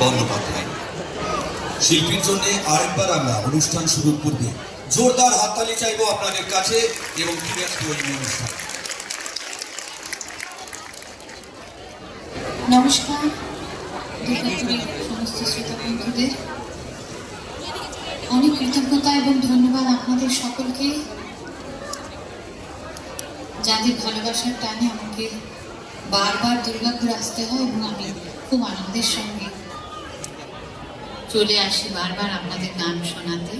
বন্দ্যোপাধ্যায় শিল্পীর জন্য আরেকবার আমরা অনুষ্ঠান শুরুর পূর্বে জোরদার হাততালি চাইব আপনাদের কাছে এবং অনুষ্ঠান। নমস্কার। অনেক কৃতজ্ঞতা এবং ধন্যবাদ আপনাদের সকলকে। যাদের ভালোবাসার টানে আমাকে বারবার দুর্গাপুর আসতে হয় এবং আমি খুব আনন্দের সঙ্গে চলে আসি বারবার আপনাদের গান শোনাতে।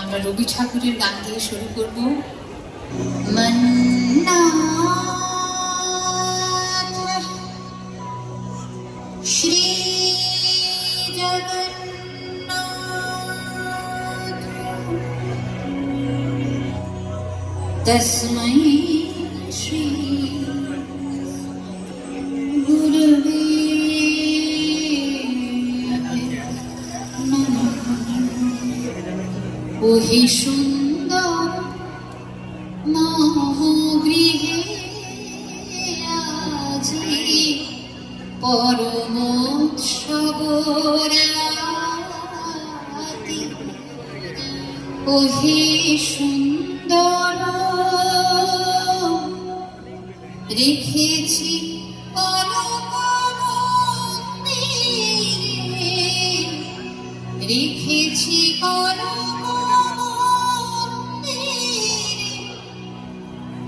আমরা রবি ঠাকুরের গান দিয়ে শুরু করব। মন্না শ্রী জগন্নাথ। ওহি সুন্দর মহগৃহে আজি পরমোৎসবরাতি ওহে সুন্দর রেখেছি রেখেছি কলকমন্দিরে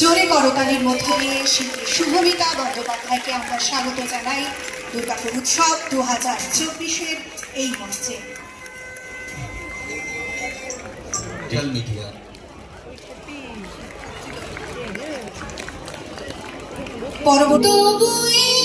জোরে করতালির মধ্যে দিয়ে শিল্পী শুভমিতা বন্দ্যোপাধ্যায়কে আমরা স্বাগত জানাই। দুর্গাপুর উৎসব দু হাজার চব্বিশের এই মঞ্চে। ডিজিটাল মিডিয়া পরবর্তী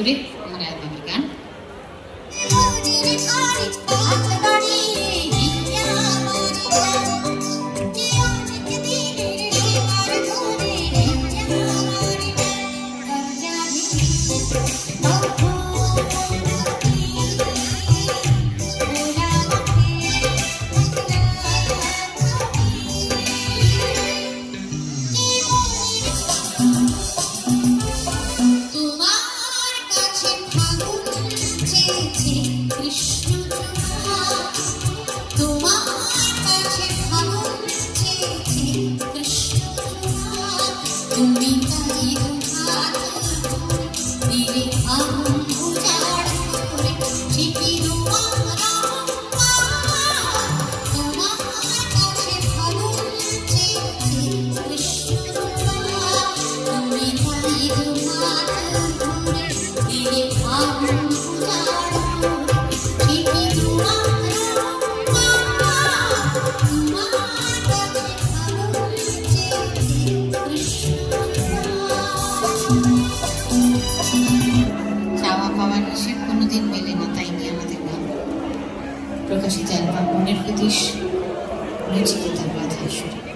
Чулі. পাওয়ার হিসেব কোনোদিন মেলে না, তাই নিয়ে আমাদের নাম প্রকাশিত অ্যালবাম মনের প্রতিশ রচিত তার রাধা ঈশ্বরী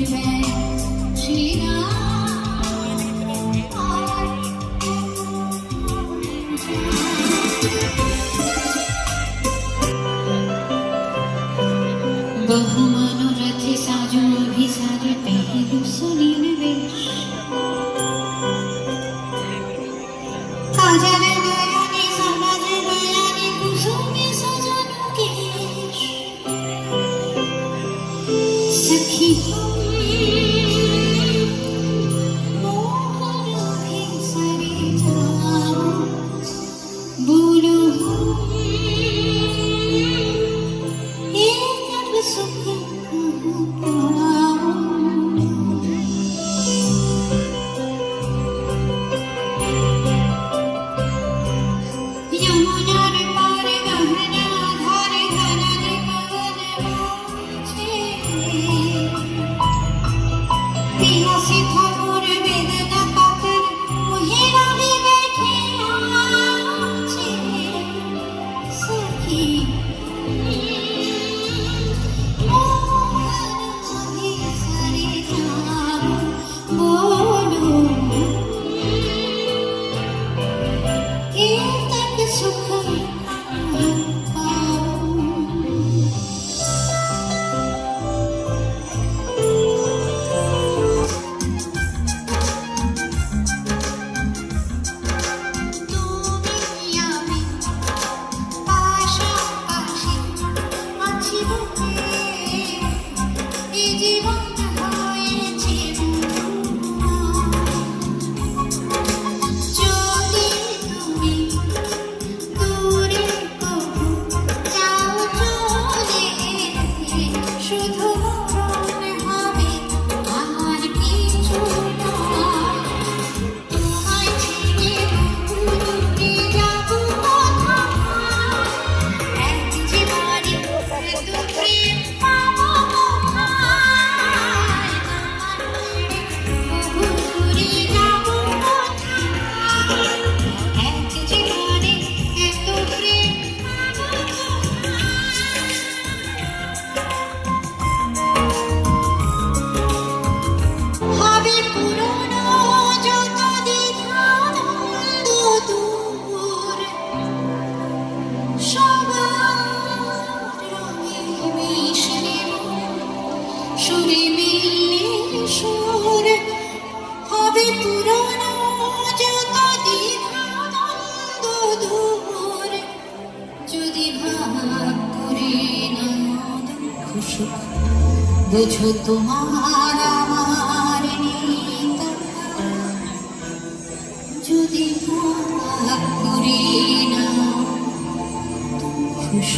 you been?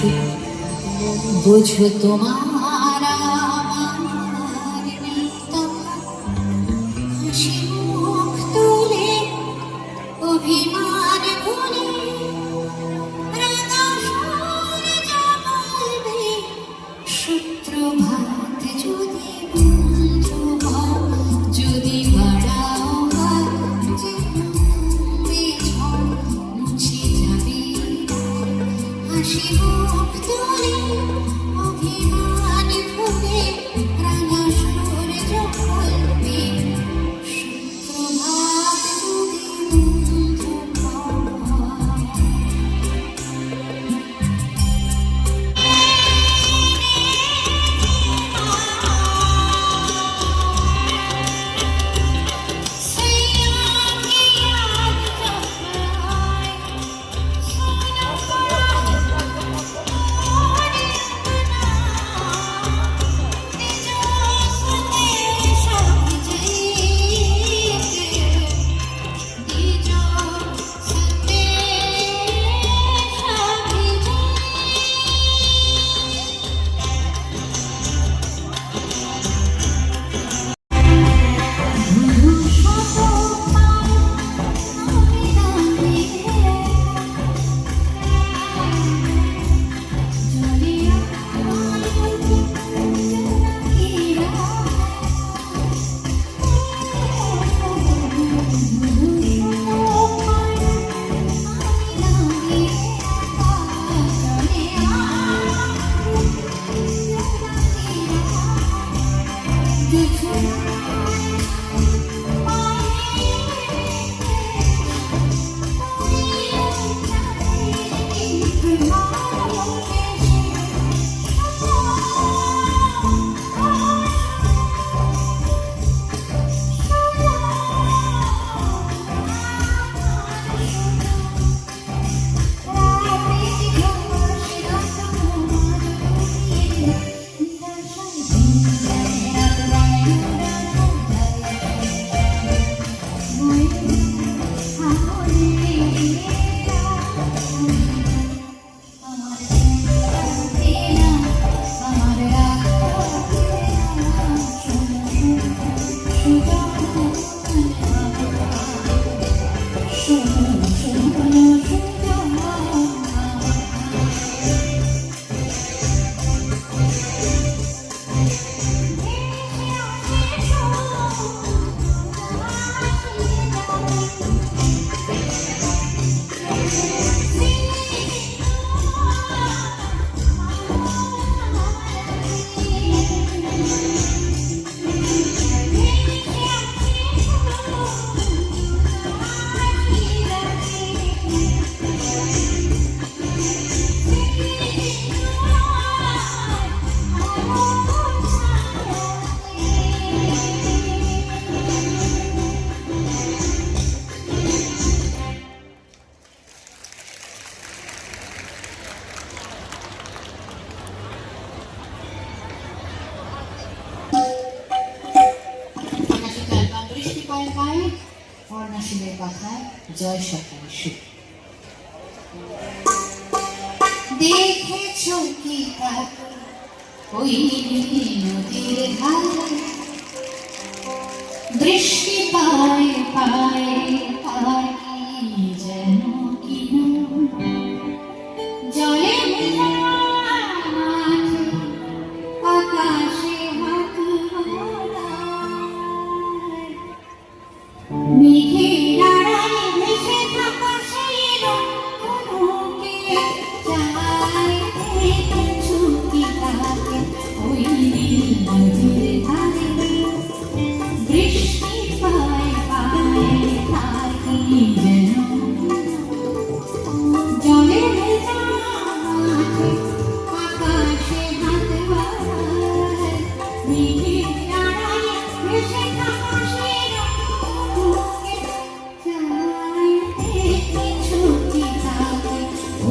সুখ বোঝো তোমার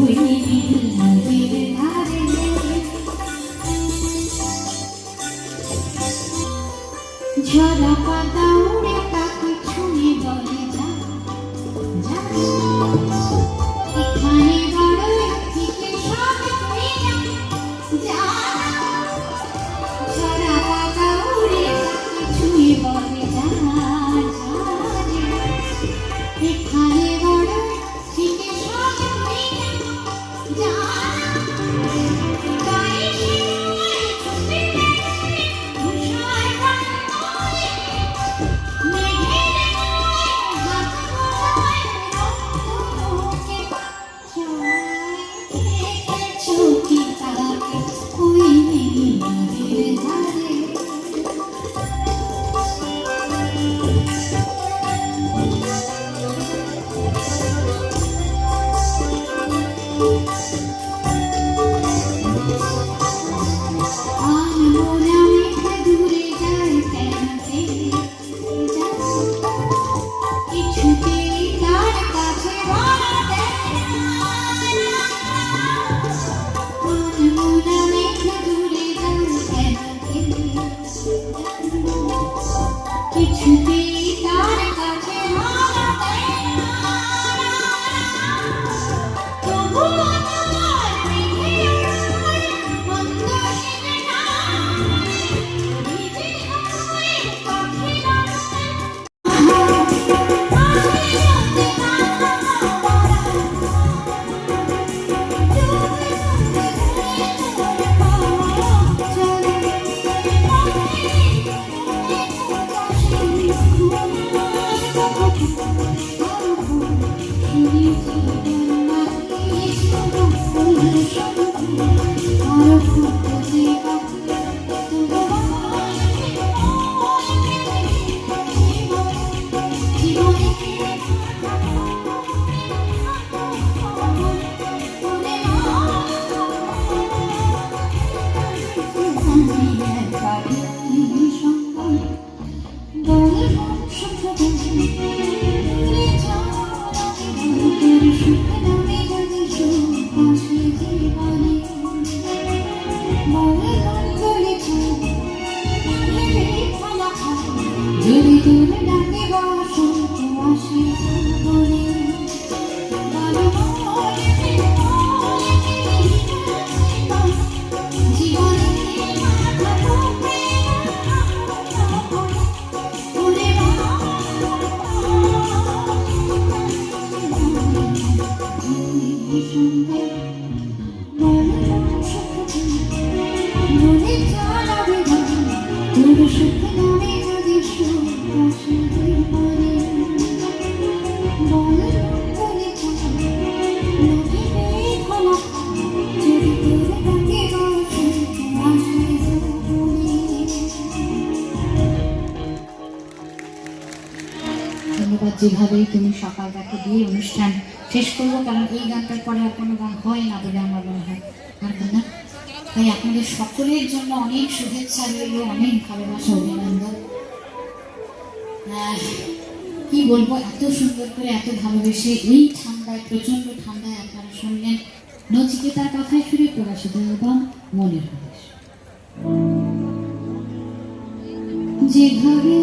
会提醒 ধন্যবাদ যেভাবেই তুমি সকালটাকে দিয়ে অনুষ্ঠান শেষ করব, কারণ এই গানটার পরে আর কোনো গান হয় না বলে আমার মনে হয়। আর আপনাদের সকলের জন্য অনেক শুভেচ্ছা রইল, অনেক ভালোবাসা অভিনন্দন কি বলব, এত সুন্দর করে এত ভালোবেসে এই ঠান্ডায় প্রচণ্ড ঠান্ডায় আপনারা শুনলেন নচিকেতার কথায় ফিরে প্রকাশিত এবং মনের প্রকাশ। যেভাবে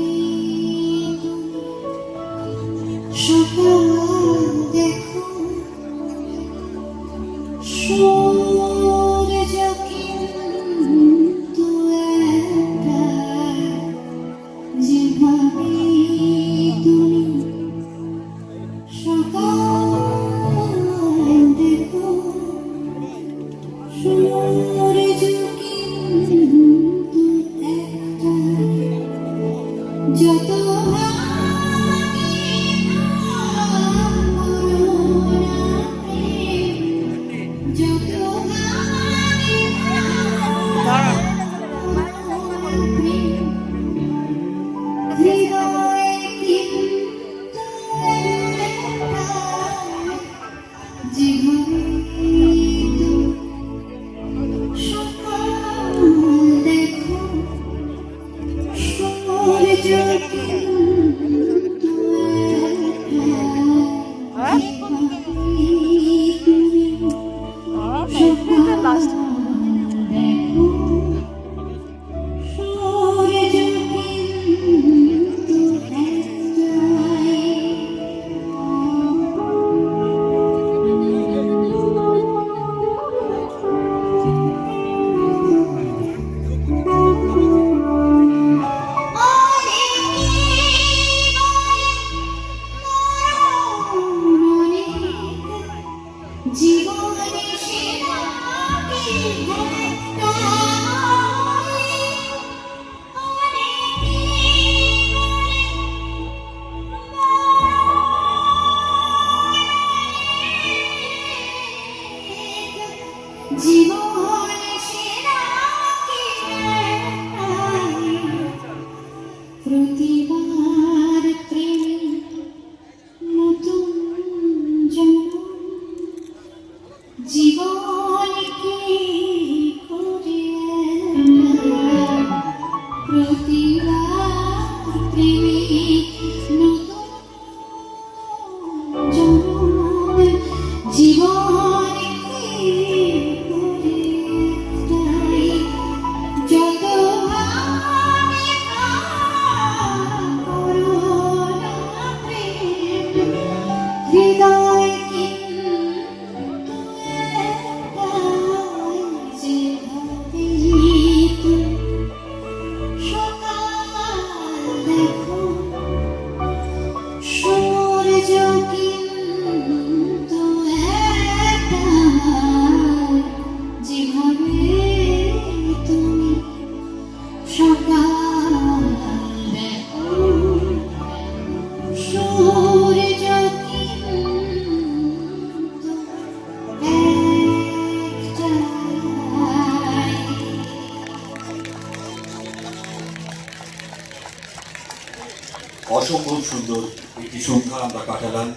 অসম্ভব সুন্দর একটি সংখ্যা আমরা কাটালাম।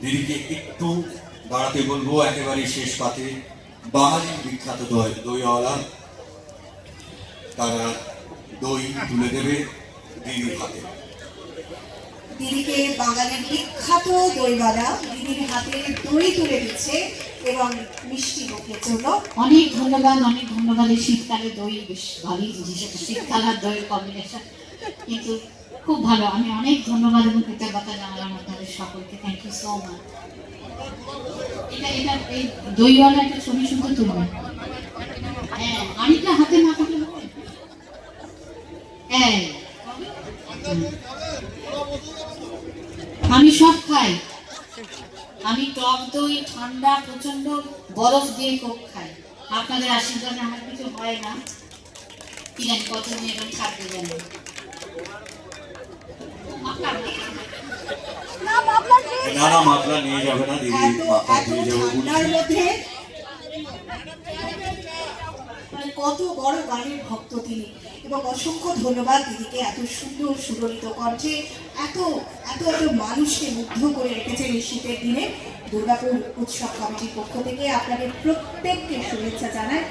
দিদিকে একটু দাঁড়াতে বলব একেবারে শেষ পাতে। বাঙালির বিখ্যাত দই দইওয়ালা। তারা দই তুলে দেবে দিদির হাতে। দিদিকে বাঙালির বিখ্যাত দইওয়ালা দিদির হাতে দই তুলে দিচ্ছে এবং মিষ্টি মুখের জন্য। অনেক ধন্যবাদ অনেক ধন্যবাদ। এই শীতকালে দই বেশ ভালোই জিনিস। শীতকাল আর দইয়ের কম্বিনেশন কিন্তু খুব ভালো। আমি অনেক ধন্যবাদ এবং কৃতজ্ঞতা জানালাম আপনাদের সকলকে। থ্যাংক ইউ সো মাচ এটা এটা, এই দইওয়ালা একটা ছবি হ্যাঁ আরেকটা হাতে না থাকলে হ্যাঁ। আমি সব খাই। আমি টক দই, ঠান্ডা প্রচণ্ড বরফ দিয়ে কোক খাই। আপনাদের আশীর্বাদে আমার কিছু হয় না। কি জানি কতদিন এরকম থাকবে জানি না না নিয়ে যাবে না দিদি মাত্রা দিয়ে যাব কত বড় গানের ভক্ত তিনি এবং অসংখ্য ধন্যবাদ দিদিকে এত সুন্দর সুললিত কণ্ঠে এত এত এত মানুষকে মুগ্ধ করে রেখেছেন এই শীতের দিনে দুর্গাপুর উৎসব কমিটির পক্ষ থেকে আপনাদের প্রত্যেককে শুভেচ্ছা জানাই।